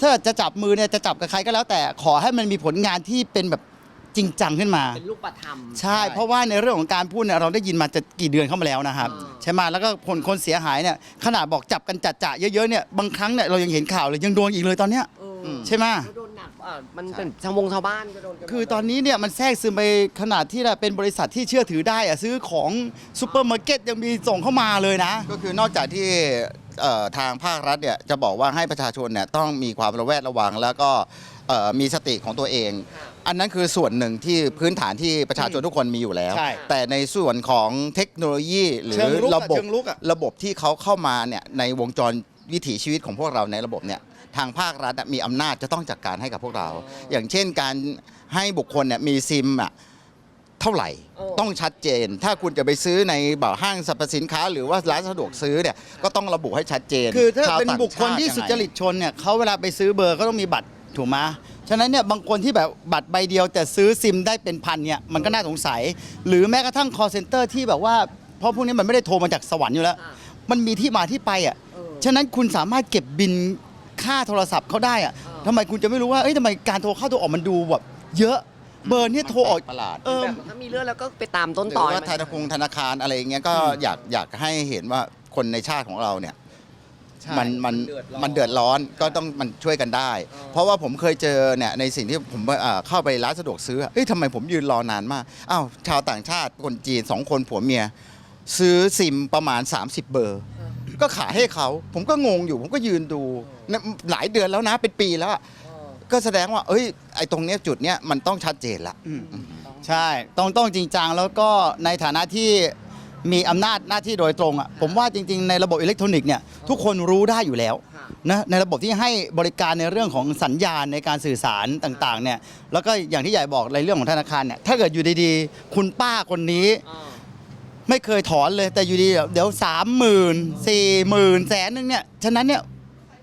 ถ้าจะจับมือเนี่ยจะจับกับใครก็แล้วแต่ขอให้มันมีผลงานที่เป็นแบบจริงจังขึ้นมา เป็นลูกประธรรม ใช่ เพราะว่าในเรื่องของการพูดเนี่ยเราได้ยินมาจะกี่เดือนเข้ามาแล้วนะครับ อ่า ใช่ไหมแล้วก็คนคนเสียหายเนี่ยขนาดบอกจับกันจัดจะเยอะๆเนี่ยบางครั้งเนี่ยเรายังเห็นข่าวเลยยังโดนอีกเลยตอนเนี้ย เออใช่ไหม ก็โดนหนักอะมันเป็นชาววงชาวบ้านก็โดนกัหมดคือตอนนี้เนี่ยมันแทรกซึมไปขนาดที่เราเป็นบริษัทที่เชื่อถือได้อะซื้อของซูเปอร์มาร์เก็ตยังมีส่งเข้ามาเลยนะ ก็คือนอกจากที่เอ่อ ทางภาครัฐเนี่ยจะบอกว่าให้ประชาชนเนี่ยต้องมีความระแวดระวัง แล้วก็เอ่อมีสติของตัวเองค่ะอันนั้นคือส่วนหนึ่งที่พื้นฐานที่ประชาชนทุกคนมีอยู่แล้วใช่แต่ในส่วนของเทคโนโลยีหรืเชิองรุกอะระบบเชิงรุกอะระบบที่เขาเข้ามาเนี่ยในวงจรวิถีชีวิตของพวกเราในระบบเนี่ยทางภาครัฐอะมีอำนาจจะต้องจัดการให้กับพวกเรา อย่างเช่นการให้บุคคลเนี่ยมีซิมอะเท่าไหร่โอ้ต้องชัดเจน ถ้าคุณจะไปซื้อในแบบห้างสรรพสินค้า หรือว่าร้านสะดวกซื้อเนี่ยก็ต้องระบุให้ชัดเจนคือถ้าชวเป็นต่งบุคคลที่ชาสุติจยังไงริตชนเนี่ยเขาเวลาไปซื้อเบอร์ก็ต้องมีบัตรถูกไหมฉะนั้นเนี่ยบางคนที่แบบบัตรใบเดียวแต่ซื้อซิมได้เป็นพันเนี่ยมันก็น่าสงสัย หรือแม้กระทั่ง call center ที่แบบว่าเพราะพวกนี้มันไม่ได้โทรมาจากสวรรค์อยู่แล้วค่ะมันมีที่มาที่ไปอะเออฉะนั้นคุณสามารถเก็บบินค่าโทรศัพท์เขาได้อะเออทำไมคุณจะไม่รู้ว่าเอ้ยทำไมการโทรเข้าโทรออกมันดูแบบเยอะ เบอร์เนี่ยโทรออกประหลาดเออ แบบถ้ามีเรื่องแล้วก็ไปตามต้นหรืตออว่าธนาคารธนาคารอะไรอย่างเงี้ยก็อืมอยากอยากให้เห็นว่าคนในชาติของเราเนี่ย ใช่ มันมันเดือดร้อนมันเดือดร้อนก็ต้องมันช่วยกันได้อ๋อเพราะว่าผมเคยเจอเนี่ยในสิ่งที่ผมเอ่อเข้าไปร้านสะดวกซื้อเฮ้ยทำไมผมยืนรอนานมากอ้าวชาวต่างชาติคนจีนสองคนผัวเมีย ซื้อซิมประมาณ 30 เบอร์ ก็ขายให้เขา ผมก็งงอยู่ ผมก็ยืนดูนะหลายเดือนแล้วนะเป็นปีแล้วอะเออ ก็แสดงว่า เอ้ย ไอ้ตรงเนี้ยจุดเนี้ยมันต้องชัดเจนละอืมใช่ต้องต้องจริงจังแล้วก็ในฐานะที่มีอำนาจหน้าที่โดยตรงอะผมว่าจริง ๆ ในระบบอิเล็กทรอนิกส์เนี่ยทุกคนรู้ได้อยู่แล้วค่ะนะในระบบที่ให้บริการในเรื่องของสัญญาณในการสื่อสารต่างๆเนี่ยแล้วก็อย่างที่ใหญ่บอกในเรื่องของธนาคารเนี่ยถ้าเกิดอยู่ดีๆ คุณป้าคนนี้เออไม่เคยถอนเลยแต่อยู่ดีเดี๋ยวสามหมื่นสี่หมื่นแสนนึงเนี่ยฉะนั้นเนี่ย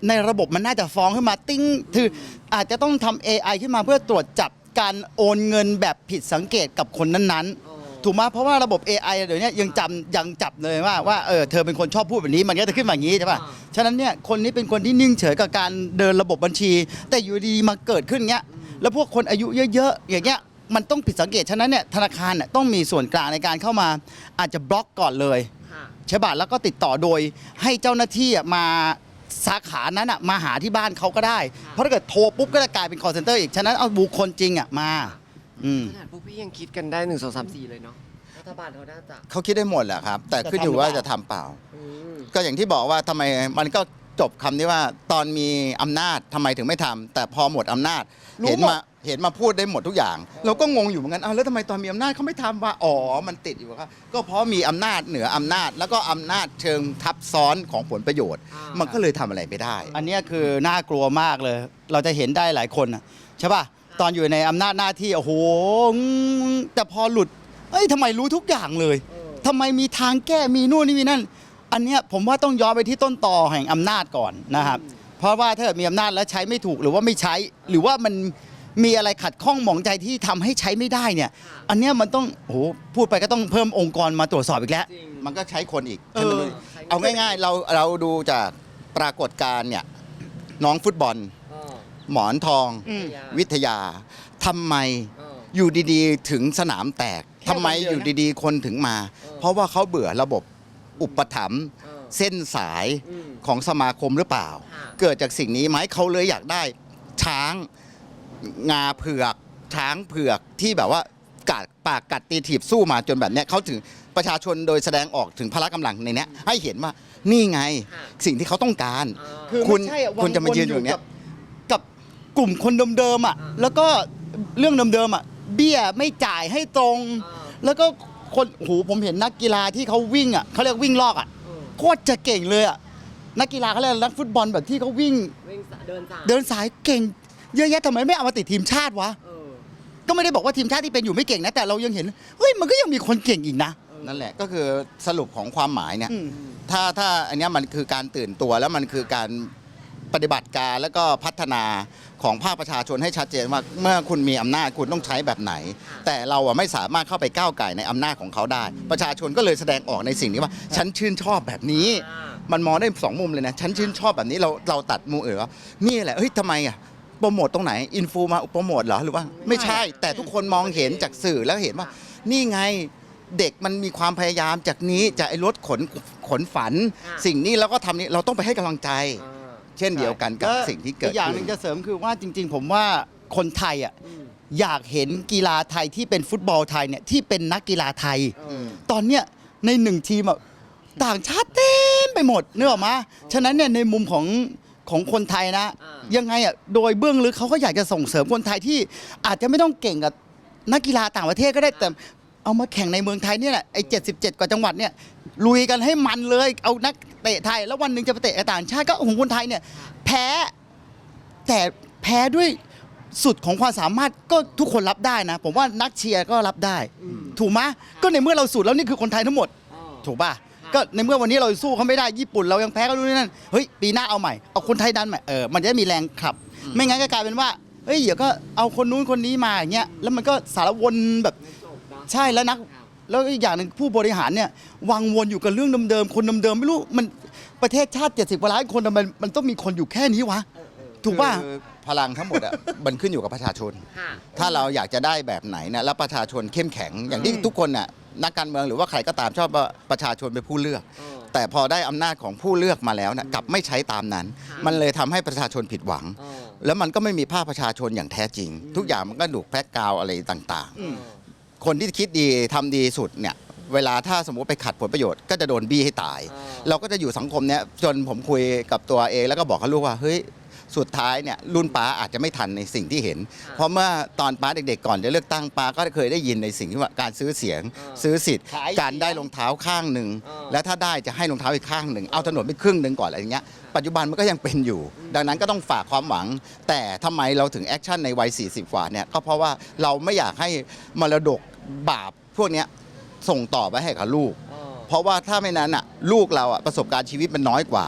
ในระบบมันน่าจะฟ้องขึ้นมาติ้งคือ อาจจะต้องทำ AI ขึ้นมาเพื่อตรวจจับการโอนเงินแบบผิดสังเกตกับคนนั้นๆเออถูกไหมเพราะว่าระบบ AI เดี๋ยวนี้ยังจำยังจับเลยว่าว่าเออเธอเป็นคนชอบพูดแบบนี้มันก็จะขึ้นมาอย่างนี้ใช่ป่ะ อ่าฉะนั้นเนี่ยคนนี้เป็นคนที่นิ่งเฉยกับการเดินระบบบัญชี แต่อยู่ดีๆมาเกิดขึ้นเงี้ยแล้วพวกคนอายุเยอะๆอย่างเงี้ยมันต้องผิดสังเกตฉะนั้นเนี่ยธนาคารเนี่ยต้องมีส่วนกลางในการเข้ามาอาจจะบล็อกก่อนเลย ค่ะ ใช่ป่ะแล้วก็ติดต่อโดยให้เจ้าหน้าที่อะมา สาขานั้นอะมาหาที่บ้านเขาก็ได้ เพราะถ้าเกิดโทรปุ๊บก็จะกลายเป็น call center อีก ฉะนั้นเอาบุคคลจริงอะมาอืมขนาดพวกพี่ยังคิดกันได้หนึ่งสองสามสี่เลยเนาะรัฐบาลเขาน่าจะเขาคิดได้หมดแหละครับ แต่จะขึ้นอยู่ทำหรือว่าเปล่าจะทำเปล่า อืมก็อย่างที่บอกว่าทำไมมันก็จบคำนี้ว่าตอนมีอำนาจทำไมถึงไม่ทำแต่พอหมดอำนาจรู้เห็นหมด มา เห็นมาพูดได้หมดทุกอย่าง เราก็งงอยู่เหมือนกันอ้าวแล้วทำไมตอนมีอำนาจเขาไม่ทำว่าอ๋อมันติดอยู่ครับก็เพราะมีอำนาจเหนืออำนาจ แล้วก็อำนาจเชิงทับซ้อนของผลประโยชน์อ่ามัมันก็เลยทำอะไรไม่ได้ อันเนี้ยคือน่ากลัวมากเลย เราจะเห็นได้หลายคนน่ะใช่ป่ะตอนอยู่ในอำนาจหน้าที่โอ้โหอืมแต่พอหลุดเอ้ยทำไมรู้ทุกอย่างเลยเออทำไมมีทางแก้มีนู่นนี่มีนั่น อันเนี้ยผมว่าต้องย้อนไปที่ต้นตอแห่งอำนาจก่อนนะครับ เพราะว่าถ้าเกิดมีอำนาจแล้วใช้ไม่ถูกหรือว่าไม่ใช้ หรือว่ามัน มีอะไรขัดข้องหมองใจที่ทำให้ใช้ไม่ได้เนี่ย อันเนี้ยมันต้องโอ้โหพูดไปก็ต้องเพิ่มองค์กรมาตรวจสอบอีกแล้วจริงมันก็ใช้คนอีกเออให้มันดูเอาง่ายๆ เราเราดูจากปรากฏการณ์เนี่ยน้องฟุตบอลเออหมอนทอง อืม วิทยาทำไมเอออยู่ดีๆ ถึงสนามแตกแค่ทำไมวันเดียวนะ อยู่ดีๆ คนถึงมาเออเพราะว่าเขาเบื่อระบบอุปถัมภ์เออเส้นสาย อืม ของสมาคมหรือเปล่า ค่ะ เกิดจากสิ่งนี้ไหมเขาเลยอยากได้ช้าง งาเผือกช้างเผือกที่แบบว่ากัดปากกัดตีถีบสู้มาจนแบบเนี้ยเขาถึงประชาชนโดยแสดงออกถึงพละกำลังในเนี้ยให้เห็นว่านี่ไงค่ะสิ่งที่เขาต้องการเออคือคุณไม่ใช่อคุณจะมายืนวอยู่อย่างเนี้ย กับกับกลุ่มคนเดิมๆอะอ่าแล้วก็เรื่องเดิมๆอะ เบี้ยไม่จ่ายให้ตรงเออแล้วก็คนโอ้โหผมเห็นนักกีฬาที่เขาวิ่งอะเขาเรียกวิ่งลอกอะเออโคตรจะเก่งเลยอะนักกีฬาเขาเรียกนักฟุตบอลแบบที่เขาวิ่ง วิ่งสะเดินสาย เดินสายเก่ง เยอะแยะทำไมไม่เอามาติดทีมชาติวะเออก็ไม่ได้บอกว่าทีมชาติที่เป็นอยู่ไม่เก่งนะแต่เรายังเห็นเฮ้ยมันก็ยังมีคนเก่งอีกนะ นั่นแหละก็คือสรุปของความหมายเนี่ยอืมถ้าถ้าอันเนี้ยมันคือการตื่นตัวแล้วมันคือการปฏิบัติการแล้วก็พัฒนาของภาคประชาชนให้ชัดเจนว่าเมื่อคุณมีอำนาจคุณต้องใช้แบบไหน แต่เราอะไม่สามารถเข้าไปก้าวไก่ในอำนาจของเขาได้ ประชาชนก็เลยแสดงออกในสิ่งนี้ว่า ฉันชื่นชอบแบบนี้อ่ามันมองได้สองมุมเลยนะ ฉันชื่นชอบแบบนี้เราเราตัดมุมอื่นว่านี่แหละเฮ้ยทำไมอะ โปรโมทตรงไหนอินฟูมาโปรโมทเหรอหรือว่า ไม่ใช่ แต่ทุกคนมองเห็นจากสื่อแล้วเห็นว่า นี่ไงเด็กมันมีความพยายามจากนี้จากไอ้รถขนขนฝันค่ะสิ่งนี้แล้วก็ทำนี้เราต้องไปให้กำลังใจเออเช่นเดียวกันกับสิ่งที่เกิดอีกอย่างหขึ้นึ่น งจะเสริมคือว่าจริง ๆ ผมว่าคนไทยอะอืมอยากเห็นกีฬาไทยที่เป็นฟุตบอลไทยเนี่ยที่เป็นนักกีฬาไทยเออตอนเนี้ยในหนึ่งทีมอะต่างชาติเต็มไปหมดเนื้ออกมาฉะนั้นเนี่ยในมุมของ ของคนไทยนะอ่ายังไงอะโดยเบื้องลึกเขาก็อยากจะส่งเสริมคนไทยที่อาจจะไม่ต้องเก่งกับนักกีฬาต่างประเทศก็ได้แต่เอามาแข่งในเมืองไทยเนี่ยแหละไอ้77กว่าจังหวัดเนี่ยลุยกันให้มันเลยเอานักเตะไทย แล้ววันหนึ่งจะไปเตะกับต่างชาติก็ของคนไทยเนี่ยแพ้แต่แพ้ด้วยสุดของความสามารถก็ทุกคนรับได้นะ ผมว่านักเชียร์ก็รับได้ ถูกไหมก็ในเมื่อเราสุดแล้วนี่คือคนไทยทั้งหมดเออถูกป่ะ ก็ในเมื่อวันนี้เราสู้เขาไม่ได้ญี่ปุ่นเรายังแพ้เขาด้วยนั่นเฮ้ยปีหน้าเอาใหม่เอาคนไทยดันใหม่เออมันจะได้มีแรงขับ ไม่งั้นก็กลายเป็นว่าเฮ้ยเดี๋ยวก็เอาคนนู้นคนนี้มาอย่างเงี้ยแล้วมันก็สารวนแบบไม่จบเนอะใช่แล้วนัก แล้วอีกอย่างหนึ่งผู้บริหารเนี่ยวังวนอยู่กับเรื่องเดิมๆคนเดิมๆไม่รู้มันประเทศชาติ70กว่าล้านคนทำไมมันต้องมีคนอยู่แค่นี้วะถูกป่ะ คือพลังทั้งหมดอะ มันขึ้นอยู่กับประชาชน ค่ะ ถ้าเราอยากจะได้แบบไหนนะแล้วประชาชนเข้มแข็งอย่างที่ทุกคนน่ะ นักการเมืองหรือว่าใครก็ตามชอบว่าประชาชนเป็นผู้เลือกเออแต่พอได้อำนาจของผู้เลือกมาแล้วนะกลับไม่ใช้ตามนั้นค่ะมันเลยทำให้ประชาชนผิดหวังเออแล้วมันก็ไม่มีภาคประชาชนอย่างแท้จริง ทุกอย่างมันก็ถูกแพร่กาวอะไรต่างเออๆคนที่คิดดีทำดีสุดเนี่ยเวลาถ้าสมมติไปขัดผลประโยชน์ก็จะโดนบี้ให้ตายเออเราก็จะอยู่สังคมเนี้ยจนผมคุยกับตัวเองแล้วก็บอกกับลูกว่าเฮ้ย สุดท้ายเนี่ยรุ่นป้าอาจจะไม่ทันในสิ่งที่เห็นค่ะเพราะเมื่อตอนป้าเด็กๆก่อนจะเลือกตั้งป้าก็เคยได้ยินในสิ่งที่ว่าการซื้อเสียงเออซื้อสิทธิ์ขายการได้รองเท้าข้างหนึ่งเออแล้วถ้าได้จะให้รองเท้าอีกข้างหนึ่งเอาถนนไปครึ่งหนึ่งก่อนอะไรอย่างเงี้ยปัจจุบันมันก็ยังเป็นอยู่ ดังนั้นก็ต้องฝากความหวัง แต่ทำไมเราถึงแอคชั่นในวัย 40 กว่าเนี่ยก็เพราะว่าเราไม่อยากให้มรดกบาปพวกเนี้ยส่งต่อไปให้กับลูกเออเพราะว่าถ้าไม่นั้นอะลูกเราอะประสบการณ์ชีวิตมันน้อยกว่า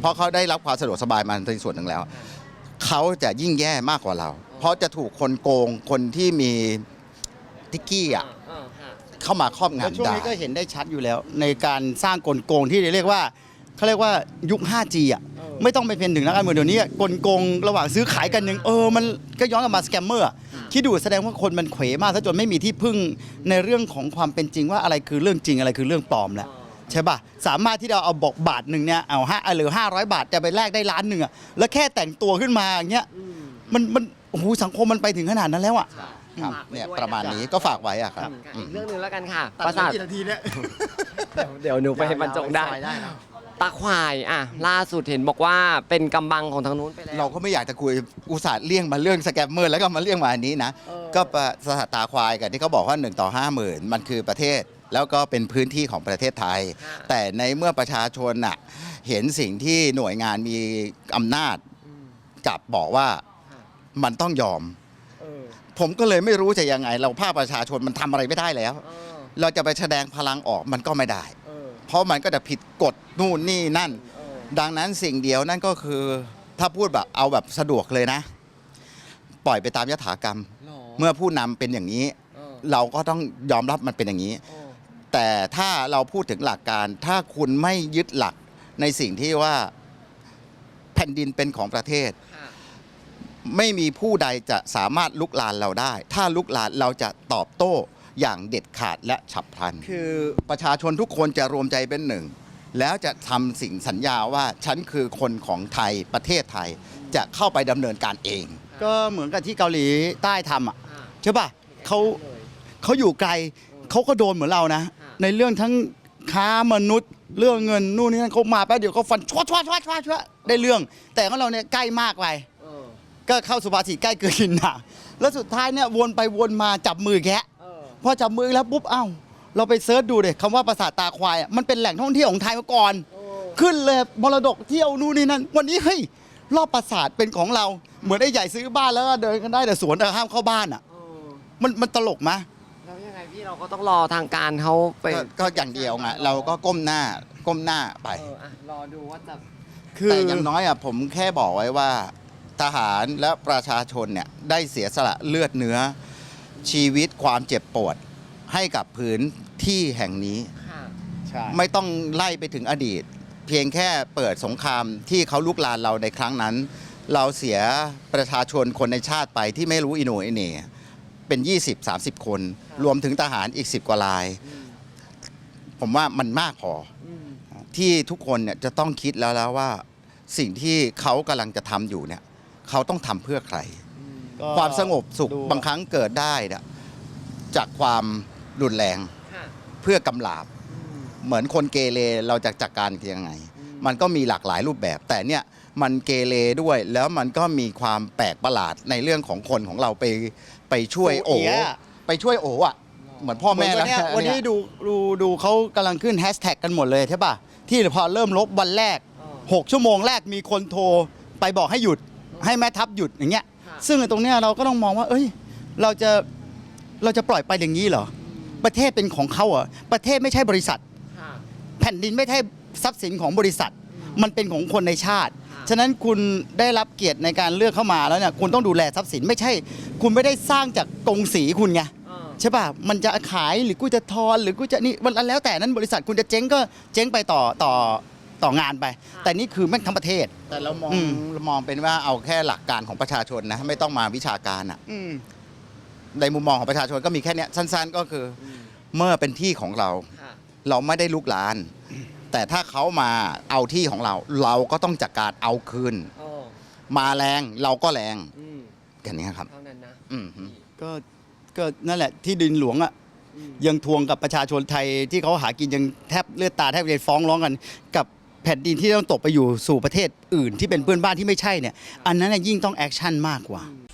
เพราะเขาได้รับความสะดวกสบายมาในส่วนหนึ่งแล้ว เขาจะยิ่งแย่มากกว่าเรา เพราะจะถูกคนโกงคนที่มีทิกกี้อะเออค่ะเข้ามาครอบแล้วงำช่วงได้ นี้ก็เห็นได้ชัดอยู่แล้ว ในการสร้างกลโกงที่เรียกว่าเขาเรียกว่ายุค 5G อะเออไม่ต้องไปเป็นถึงนักการเมืองเดี๋ยวนี้กลโกงระหว่างซื้อขายกันหนึ่งเออมันก็ย้อนกลับมาสแกมเมอร์อะคิดดูแสดงว่าคนมันเขวมากซะจนไม่มีที่พึ่งในเรื่องของความเป็นจริงว่าอะไรคือเรื่องจริงอะไรคือเรื่องปลอมแล้ว ใช่ป่ะสามารถที่เราเอาบอกบาทหนึ่งเนี่ยเอาห้าหรือ 500 บาทจะไปแลกได้ล้านหนึ่งอะแล้วแค่แต่งตัวขึ้นมาอย่างเงี้ยอืมมันมันโอ้โหสังคมมันไปถึงขนาดนั้นแล้วอะค่ะครับฝากไว้เนี่ยด้วยประมาณคนี้ก็ฝากไว้อะครับค่ะอือีมกเรื่องหนึงแล้วกันค่ะประสาทกี่นาทีเนี่ยเดี๋ยวเดี๋ยวหนูไปบรรจงได้ตาควายอะล่าสุดเห็นบอกว่าเป็นกำบังของทางนู้นไปแล้วเราก็ไม่อยากจะคุยอุตส่าห์เลี่ยงมาเรื่องสแกมเมอร์แล้วก็มาเลี่ยงมาอันนี้นะเออก็ประสถาตาควายกันที่เขาบอกว่า1ต่อ5 0,000มันคือประเทศ แล้วก็เป็นพื้นที่ของประเทศไทยค่ะแต่ในเมื่อประชาชนน่ะเห็นสิ่งที่หน่วยงานมีอำนาจอืมกลับบอกว่าค่ะมันต้องยอมเออผมก็เลยไม่รู้จะยังไง เราภาคประชาชนมันทำอะไรไม่ได้แล้วเออเราจะไปแสดงพลังออกมันก็ไม่ได้เออเพราะมันก็จะผิดกฎนู่นนี่นั่นเออดังนั้นสิ่งเดียวนั่นก็คือถ้าพูดแบบเอาแบบสะดวกเลยนะ ปล่อยไปตามยถากรรมหรอเมื่อผู้นำเป็นอย่างนี้เออเราก็ต้องยอมรับมันเป็นอย่างนี้เออ แต่ถ้าเราพูดถึงหลักการ ถ้าคุณไม่ยึดหลักในสิ่งที่ว่าแผ่นดินเป็นของประเทศค่ะไม่มีผู้ใดจะสามารถลุกลานเราได้ ถ้าลุกลานเราจะตอบโต้อย่างเด็ดขาดและฉับพลัน คือประชาชนทุกคนจะรวมใจเป็นหนึ่ง แล้วจะทำสิ่งสัญญาว่าฉันคือคนของไทยประเทศไทยจะเข้าไปดำเนินการเอง ก็เหมือนกับที่เกาหลีใต้ทำอะค่ะใช่ป่ะเขาเลยเขาอยู่ไกลเขาก็โดนเหมือนเรานะค่ะ ในเรื่องทั้งค้ามนุษย์ เรื่องเงินนู่นนี่นั่นเขามาแป๊บเดียวเขาฟันชวดชวดชวดชวดชวดได้เรื่อง แต่ของเราเนี่ยใกล้มากไปเออก็เข้าสุภาษิตใกล้เกินกินหนาแล้วสุดท้ายเนี่ยวนไปวนมาจับมือแคะเออพอจับมือแล้วปุ๊บเอ้า เราไปเซิร์ชดูเด็คำว่าปราสาทตาควายอะมันเป็นแหล่งท่องเที่ยวของไทยมาก่อนเออขึ้นเลยมรดกเที่ยวนู่นนี่นั่นวันนี้เฮ้ยรอบปราสาทเป็นของเรา เหมือนไอ้ใหญ่ซื้อบ้านแล้วก็เดินกันได้แต่สวนเออห้ามเข้าบ้านอะเออมันมันตลกไหมแล้วยังไง พี่เราก็ต้องรอทางการเขาไปก็ก็อย่างเดียวไงเราก็ก้มหน้าก้มหน้าไป เอออะรอดูว่าจะ คือ แต่อย่างน้อยอะผมแค่บอกไว้ว่า ทหารและประชาชนเนี่ยได้เสียสละเลือดเนื้อ ชีวิตความเจ็บปวด ให้กับพื้นที่แห่งนี้ ค่ะ ใช่ไม่ต้องไล่ไปถึงอดีต เพียงแค่เปิดสงครามที่เขาลุกลานเราในครั้งนั้น เราเสียประชาชนคนในชาติไปที่ไม่รู้อิโหนอิเหน่ เป็น 20-30 คน รวมถึงทหารอีก 10 กว่าราย ผมว่ามันมากพออที่ทุกคนเนี่ยจะต้องคิดแล้วแล้วว่า สิ่งที่เขากำลังจะทำอยู่เนี่ย เขาต้องทำเพื่อใคร ก็ความสงบสุขดูบางครั้งเกิดได้เนี่ยจากความรุนแรงค่ะ เพื่อกำลาบ เหมือนคนเกเรเราจะจัดการยังไง มันก็มีหลากหลายรูปแบบ แต่เนี่ยมันเกเรด้วยแล้วมันก็มีความแปลกประหลาดในเรื่องของคนของเราไป ไปช่วยโอโอ้เหี้ยไปช่วยโออะ เหมือนพ่อเหมืแม่อนวันเนี้ยแล้ววันนี้ดูดูดูเขากำลังขึ้นแฮชแท็กกันหมดเลยใช่ป่ะ ที่พอเริ่มลบวันแรก 6 ชั่วโมงแรกมีคนโทรไปบอกให้หยุดให้แม่ทัพหยุดอย่างเงี้ยค่ะซึ่งตรงเนี้ยเราก็ต้องมองว่า เอ้ย เราจะเราจะปล่อยไปอย่างนี้เหรอ ประเทศเป็นของเขาเหรอประเทศไม่ใช่บริษัทค่ะแผ่นดินไม่ใช่ทรัพย์สินของบริษัท มันเป็นของคนในชาติค่ะ ฉะนั้นคุณได้รับเกียรติในการเลือกเข้ามาแล้วเนี่ยคุณต้องดูแลทรัพย์สินไม่ใช่ คุณไม่ได้สร้างจากกงสีคุณไงเออใช่ป่ะมันจะขายหรือกูจะทอนหรือกูจะนี่มันแล้วแต่นั้นบริษัทคุณจะเจ๊งก็เจ๊งไปต่อต่อต่องานไป แต่นี่คือแม่งทั้งประเทศ แต่เรามองอืมเรามองเป็นว่าเอาแค่หลักการของประชาชนนะไม่ต้องมาวิชาการอะ อืม ในมุมมองของประชาชนก็มีแค่เนี้ยสั้น ๆ ก็คืออมเมื่อเป็นที่ของเรา ค่ะ เราไม่ได้ลุกลาน แต่ถ้าเขามาเอาที่ของเรา เราก็ต้องจัดการเอาคืนโอ้มาแรงเราก็แรงอืมกันนี้ครับ เท่านั้นนะอืมฮึก็ก็นั่นแหละที่ดินหลวงอะอืมยังทวงกับประชาชนไทยที่เขาหากินยังแทบเลือดตาแทบจะฟ้องร้องกัน กับแผ่นดินที่ต้องตกไปอยู่สู่ประเทศอื่นที่เป็นเพื่อนบ้านที่ไม่ใช่เนี่ย อันนั้นนะยิ่งต้องแอคชั่นมากกว่า อืม